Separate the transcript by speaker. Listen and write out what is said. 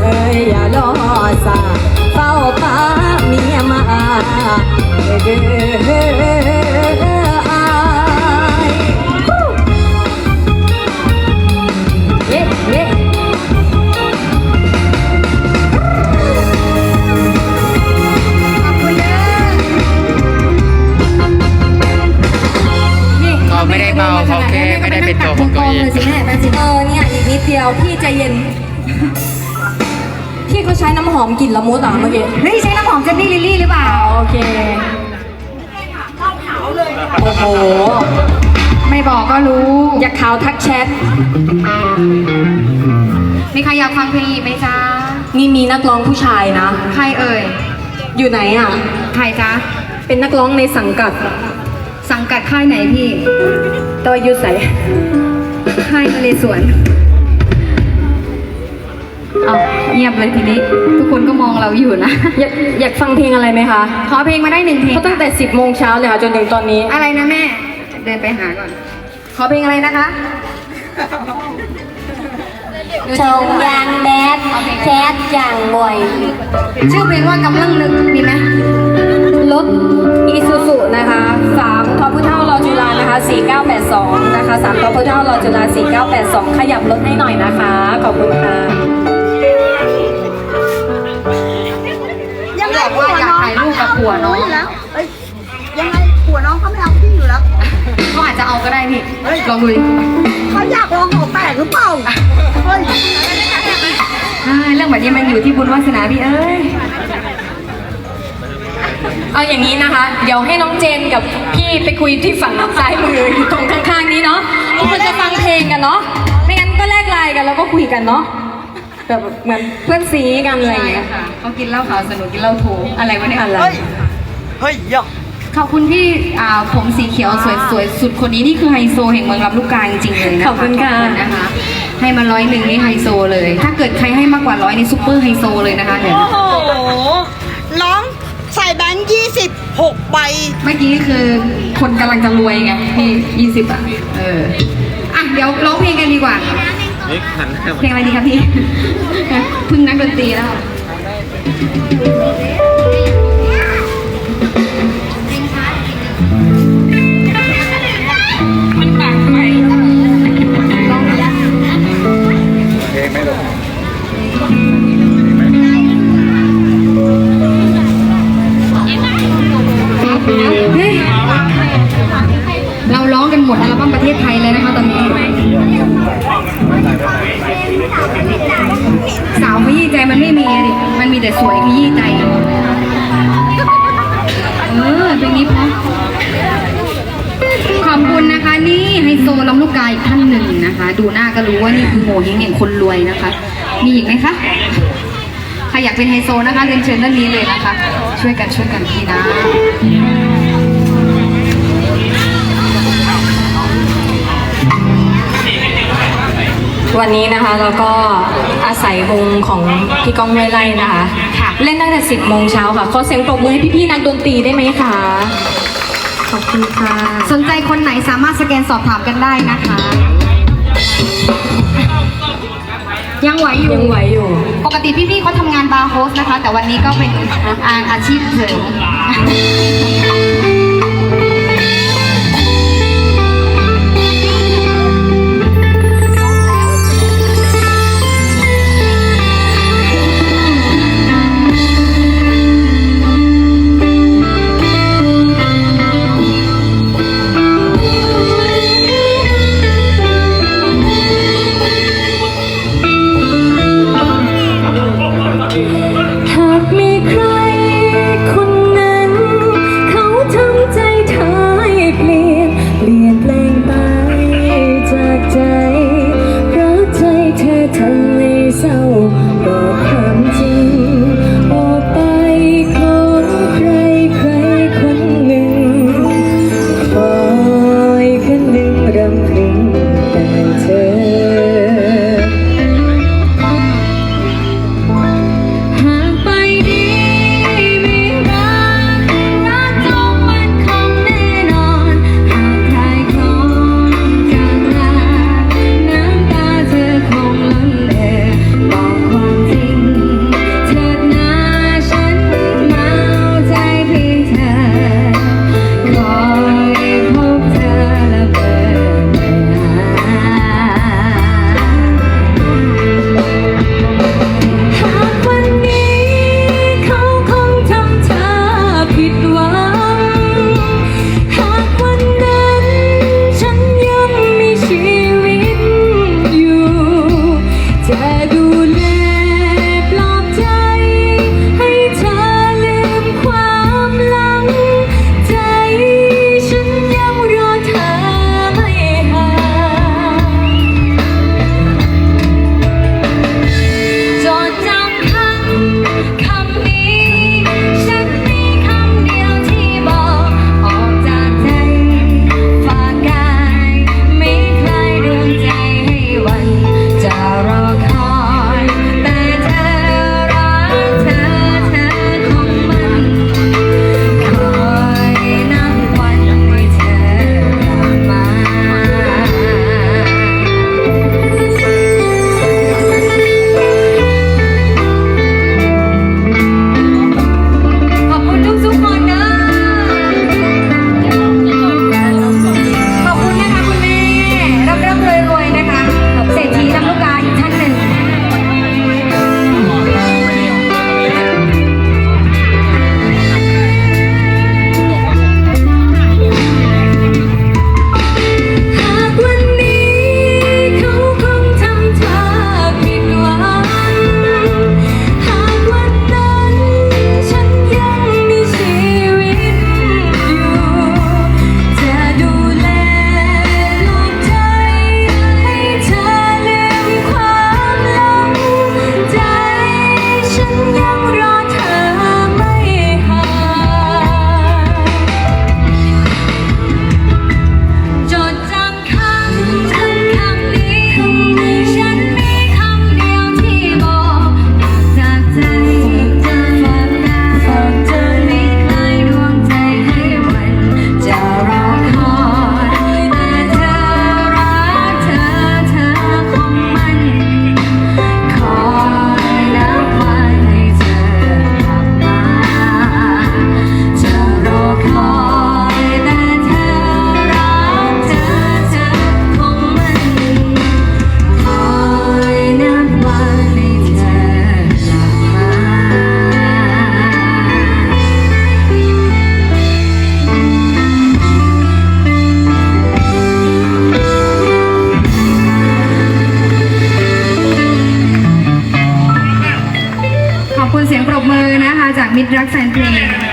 Speaker 1: เลยอย่ารอสาเฝ้าป้าเมียมาเด้ออายเย้เย้
Speaker 2: ก็ไม่ได้เมาเขาแค่ไม่ได้เป็นตัวของตัวเอง
Speaker 1: เลยสิแม่แม่สิเออเนี่ยอีกนิดเดียวพี่ใจเย็น พี่เขาใช้น้ำหอมกลิ่นละมุดอะเมื่อกี้
Speaker 3: เฮ้ยใช้น้ำหอมเจนนี่ลิลลี่หรือเปล่า
Speaker 1: โอเคโอ้โห
Speaker 3: ไม่บอกก็รู้
Speaker 1: อยากขาวทักแชท
Speaker 3: มีใครอยากฟังเพลงอีกไหมจ๊ะ
Speaker 1: นี่มีนักร้องผู้ชายนะ
Speaker 3: ใครเอ่ย
Speaker 1: อยู่ไหนอะ
Speaker 3: ใครจ๊ะ
Speaker 1: เป็นนักร้องในสังกัด
Speaker 3: สังกัดค่ายไหนพี่
Speaker 1: ตัวยุใส
Speaker 3: ค่ายนเรศวรเอา เงียบเลยทีนี้ ทุกคนก็มองเราอยู่นะ
Speaker 1: อยากอยากฟังเพลงอะไรไหมคะ
Speaker 3: ขอเพลงมาได้หนึ่งเพลง
Speaker 1: เพราะตั้งแต่ 10โมงเช้าเลยค่ะจนถึงตอนนี้
Speaker 3: อะไรนะแม่ เดินไปหาก่อน ขอเพลงอะไรนะคะ
Speaker 1: ชงยางแบดแคทอย่างบ่อย
Speaker 3: ชื่อเพลงว่ากำลังนึกมีไหม
Speaker 1: รถอีซูซุนะคะ3ทอพุเท่ารอจุฬานะคะ 4982 นะคะ3ทอพุเท่ารอจุฬา4982 ขยับรถให้หน่อยนะคะ ขอบคุณค่ะ
Speaker 3: ผัวน้อง
Speaker 4: อยู่แล้วเอ้ยยังไงผัวน้องเขาไม่เอาพี่อยู่แล้ว
Speaker 3: ก็อาจจะเอาก็ได้พี่
Speaker 4: เฮ้ย
Speaker 3: ลองดูดิ
Speaker 4: เขาอยากลองของแปลกหรือเปล่าเฮ้ย
Speaker 3: อ่าเรื่องแบบนี้มันอยู่ที่บุญวาสนาพี่เอ้ย
Speaker 1: เอาอย่างนี้นะคะ เดี๋ยวให้น้องเจนกับพี่ไปคุยที่ฝั่งซ้ายมืออยู่ตรงข้างๆนี้เนาะทุกคนจะฟังเพลงกันเนาะ ไม่งั้นก็แลกไลน์กันแล้วก็คุยกันเนาะ แบบเหมือนเพื่อนซีกันอะไรอย่างเงี้ย
Speaker 3: ค่ะ เขากินเหล้าขาวสนุกกินเหล้าโถอะไรวะเนี่ย
Speaker 1: อะไร
Speaker 4: เฮ้ย เฮ้ยยะ
Speaker 3: ขอบคุณที่อ่าผมสีเขียวสวยสวยสุดคนนี้นี่คือไฮโซแห่งเมืองลำลูกกาจริงๆเลยนะคะ
Speaker 1: ขอบคุณค่ะ
Speaker 3: ขอบนะคะ ให้มาร้อยหนึ่งนี่ไฮโซเลย ถ้าเกิดใครให้มากกว่าร้อยนี่ซุปเปอร์ไฮโซเลยนะคะเนี่ย
Speaker 4: โอ้โห น้องใส่แบงค์ยี่สิบหกใบ
Speaker 3: เมื่อกี้คือคนกำลังจะรวยไงพี่ยี่สิบอะ เออ อะ เดี๋ยวร้องเพลงกันดีกว่า
Speaker 2: นี่หันหน้า
Speaker 3: เพลงอะไรดีคะพี่ พึ่งนักดนตรีแล้ว กกาอีกท่านหนึ่งนะคะ ดูหน้าก็รู้ว่านี่คือโมเฮงแห่งคนรวยนะคะ มีอีกไหมคะใครอยากเป็นไฮโซนะคะเรียนเชิญด้านนี้เลยนะคะ ช่วยกันช่วยกันพี่นะ
Speaker 1: วันนี้นะคะเราก็อาศัยวงของพี่ก้องห้วยไล่นะคะ
Speaker 3: ค่ะ
Speaker 1: เล่นตั้งแต่10โมงเช้าค่ะ ขอเสียงปรบมือให้พี่ๆนักดนตรีได้ไหมคะ ขอบคุณค่ะ
Speaker 3: สนใจคนไหนสามารถสแกนสอบถามกันได้นะคะ ยังไหวอยู่
Speaker 1: ยังไหวอยู่
Speaker 3: ปกติพี่ๆเขาทำงานบาร์โฮสนะคะ แต่วันนี้ก็เป็นอาอาชีพเสริม คุณเ